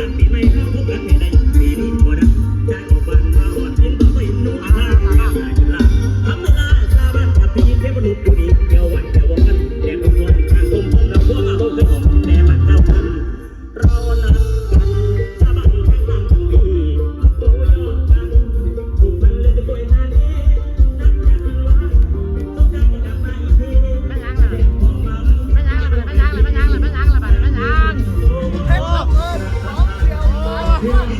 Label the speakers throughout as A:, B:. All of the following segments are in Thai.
A: กันปีใหม่เรับพบกันปีใดปีนี้บ่ได้ Yeah.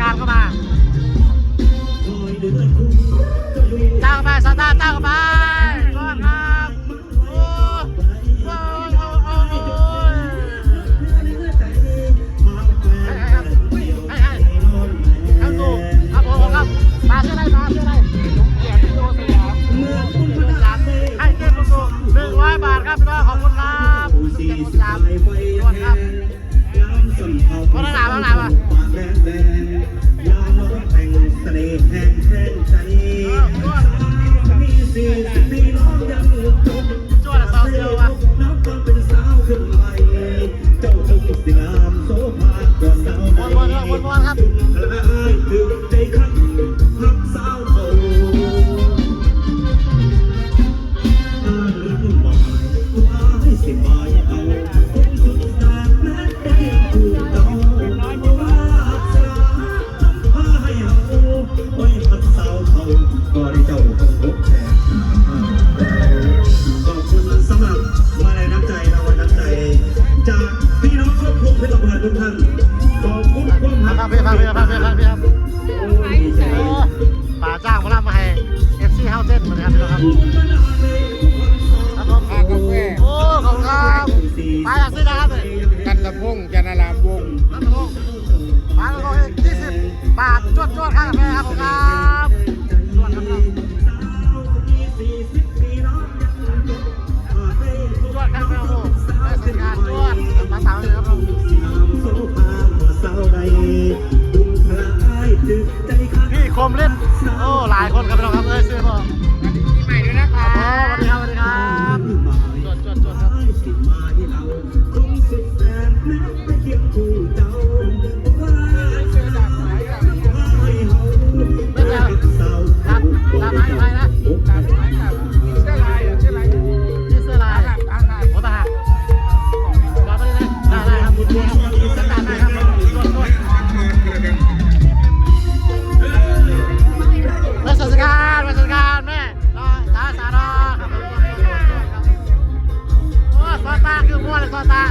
A: กลางเข้ามาตั้ง
B: เข้า
C: ไป
A: สตาตั้งเข้าไป พงษ์จันารา
B: มวงมาแล้วก็
A: ยี่
B: สิบาท
A: จ
B: วด
A: จวด
B: ๆค่า
A: กาแฟ
B: ครับผมครับจวดครับ
C: พี่น้
B: องจวดครับพี่น้องผมได้ารจวดภาษาเลยครับผมพี่คมเล่นโอ้หลายคนครับพี่น้องครับ
C: kota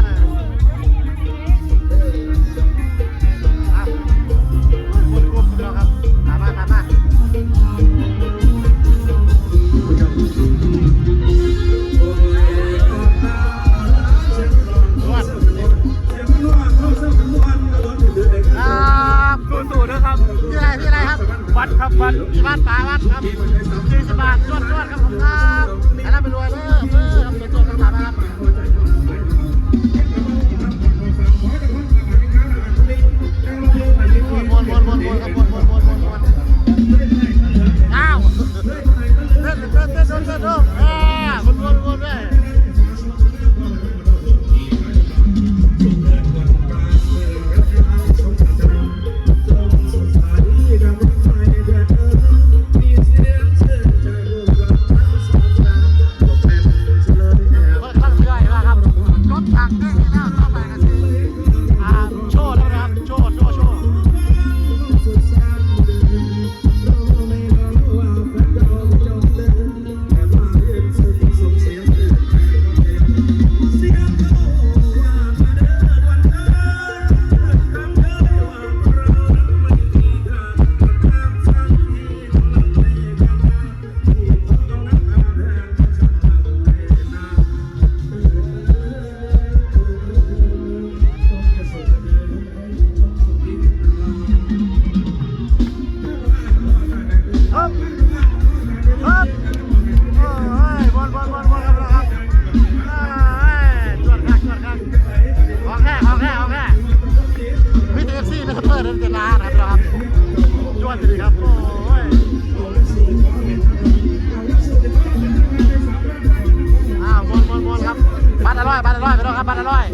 C: ครั
B: บบ้านละร้อย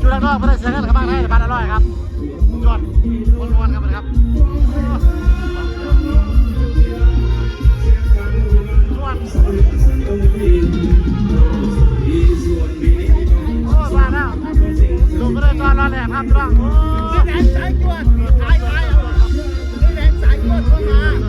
B: จุดละร้อยไม่ได้เสียเงินกับบ้านไทยบ้านละร้อยครับจวดม้วนๆครับนะครับวดโอ้บ้านแล้วลงก็เลยจอดรอแหลมครับพี่น้องโอ้
C: แรงสายจวดสายสายนี่แรงสายจวดเข้ามา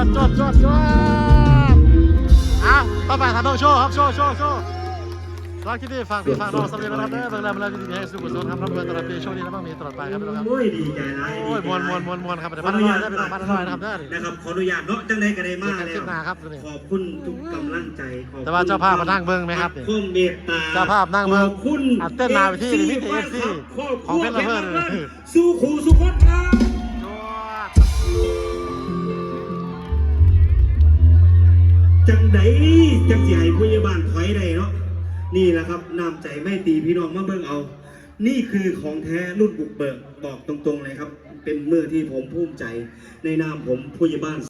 B: วดจวดจ
A: ว
B: ดจวดเอาต่อไปทำต้องโชว์ครับ โชว์โชว์โชว์รักที่ดีฝากพี่ฝากน้องสำเร็จแล้วนะเบิ่งแล้วมันแล้วดีๆให้สุขสุขทำน้ำเงินตลอดปีโชคดีและมั่งมีตลอดไปครับพี่น้องครับ
A: โอ้ยดีใจร้าย
B: โอ้ยมวนมวนมวนมวนครับเดี๋ยวพันละร้อยได้เป็นพันละร้อยนะครับเด้อ
A: นะครับขออนุญาตเนาะจังใดก็ได้มา
B: กัน
A: แล้วขอบคุณทุกกำลังใจ
B: แต่ว่าเจ้าภาพมานั่งเบิ่งไหมครับ
A: ควาเมตตา
B: เจ้าภาพนั่งเบิ่ง
A: อบคุณ
B: อัดเต้นมาไปที่ลิมิต AFC ของเพชรละเมิด
A: สู้ขู่สุขดครับ
B: จั
A: งใดจังสิให้ผู้ใหญ่บ้าลถอยได้เนาะนี่แหละครับน้ำใจไม่ตีพี่น้องมาเบิ่งเอา นี่คือของแท้รุ่นบุกเบิกบอกตรงๆเลยครับ เป็นเมื่อที่ผมภูมิใจในนามผมผู้ใหญ่บ้าน